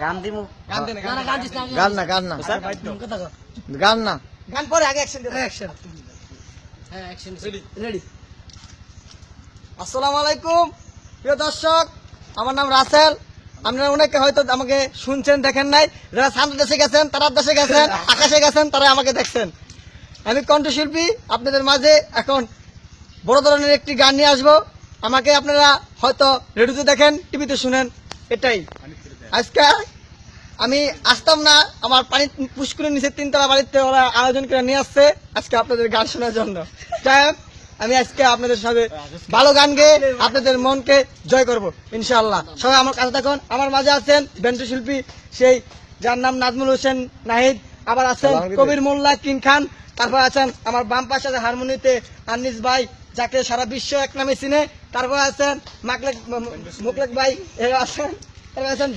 গান দিমু। গান দে না গান না, গান না গান না গান পরে আগে অ্যাকশন. হ্যাঁ. আসসালামু আলাইকুম প্রিয় দর্শক। আমার নাম রাসেল। আপনারা অনেকে হয়তো আমাকে শুনছেন দেখেন নাই। যারা শান্ত দেশে গেছেন তারা দেশে গেছেন আকাশে গেছেন তারা আমাকে দেখছেন। আমি কণ্ঠশিল্পী আপনাদের মাঝে এখন বড় ধরনের একটি গান নিয়ে আসব। আমাকে আপনারা হয়তো রেডিওতে দেখেন টিভিতে শুনেন। এটাই। আজকে আমি আসতাম না আমার পানি পুষ্করের নিচে তিনতলা বাড়িতে ওরা আয়োজন করে নিয়ে আসছে আজকে আপনাদের গান শোনার জন্য। যাই হোক, আমি আজকে আপনাদের সাথে ভালো গান গেয়ে আপনাদের মনকে জয় করব ইনশাআল্লাহ। সবাই আমার কাছে থাকুন আমার মাঝে আছেন বেন্টু শিল্পী সেই যার নাম নাজমুল হোসেন নাহিদ আবার আছেন কবির মোল্লা কিং খান তারপর আছেন আমার বাম পাশে হারমোনিতে আনিস ভাই যাকে সারা বিশ্ব এক নামে চিনে। তারপর আছেন মাকলেক মুকলেক ভাই এরা আছেন তারপর আছেন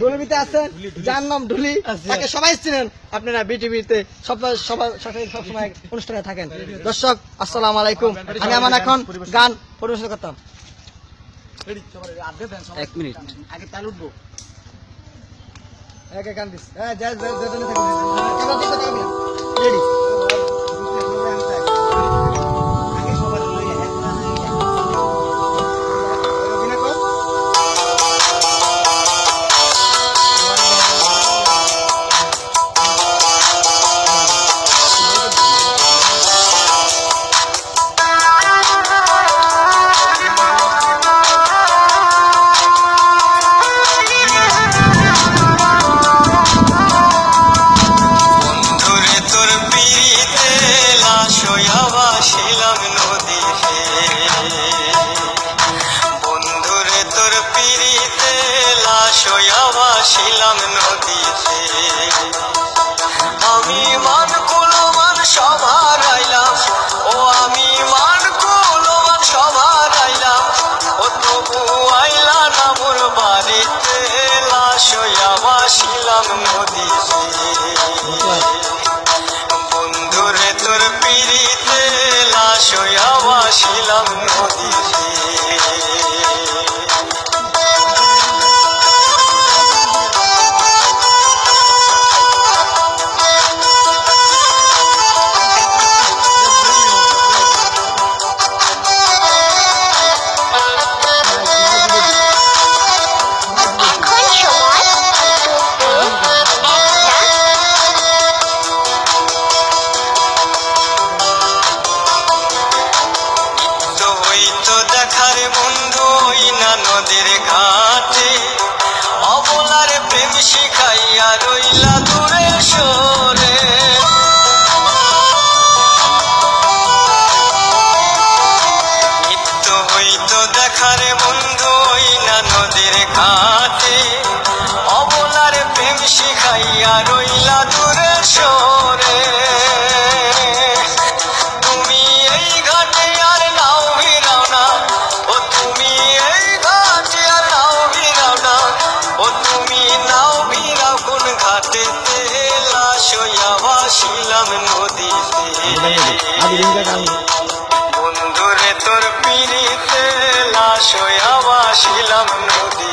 ডুলিবিতে আছেন যার নাম ডুলি তাকে সবাই চিনেন আপনারা বিটিভিতে সব সবাই সব সময় অনুষ্ঠানে থাকেন দর্শক আসসালাম আলাইকুম আমি আমার এখন গান পরিবেশন করতাম এক মিনিট আগে তাল উঠবো এক গান দিস হ্যাঁ রেডি ভাসিলাম নদীতে। আমি মান কুলমান সবার আইলাম। ও আমি মান কুলমান সবার আইলাম। ও তবু আইলা না মোর বাড়িতে, লাশ হইয়া ভাসিলাম নদীতে। বন্ধুরে তোর পিড়িতে, লাশ হইয়া ভাসিলাম নদীতে। প্রেম শিখাইয়া রইলা দূরে সরে। বন্ধুরে তোর পিড়িতে লাশ হইয়া ভাসিলাম নদী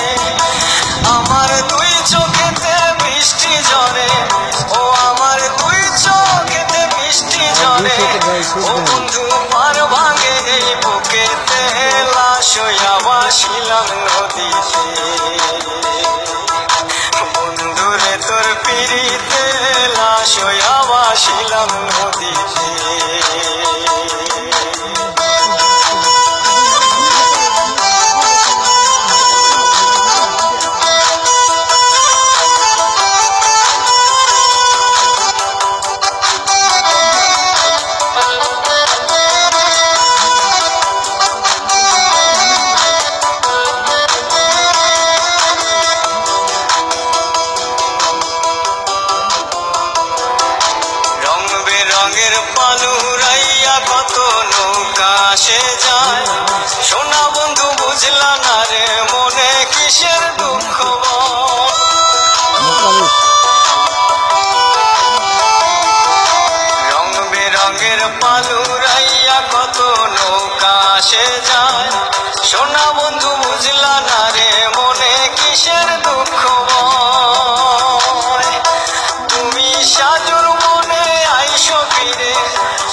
ও বন্ধু পার ভাঙে এই বুকেতে লাশ হইয়া ভাসিলাম নদীতে। বন্ধুরে তোর পিড়িতে লাশ হইয়া নদীতে। মিশে যায়। সোনা বন্ধু বুঝলা না রে, মনে কিসের দুঃখ রঙ বেরঙের পালুরাইয়া কত নৌকা আসে যায়। সোনা বন্ধু বুঝলা না রে, মনে কিসের দুঃখ তুমি সাজুর মনে আইসো ফিরে,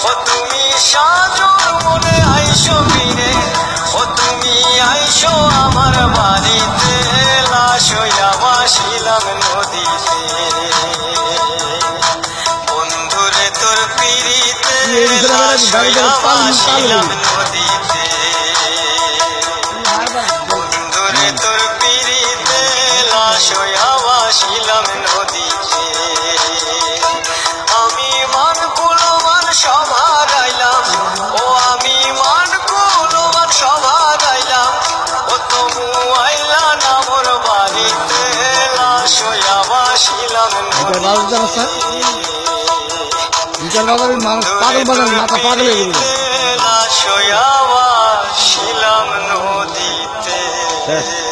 ও তুমি সাজুর মনে পানিতে লাশইয়া বাসিলাম নদীতে। বন্ধুরে তোর পিড়িতে লাশইয়া বাসিলাম দেয় বাজার জানাস না বিশাল বাজারের মানুষ পাগল বাজার মাথা পাগল হয়ে গেল। শেষ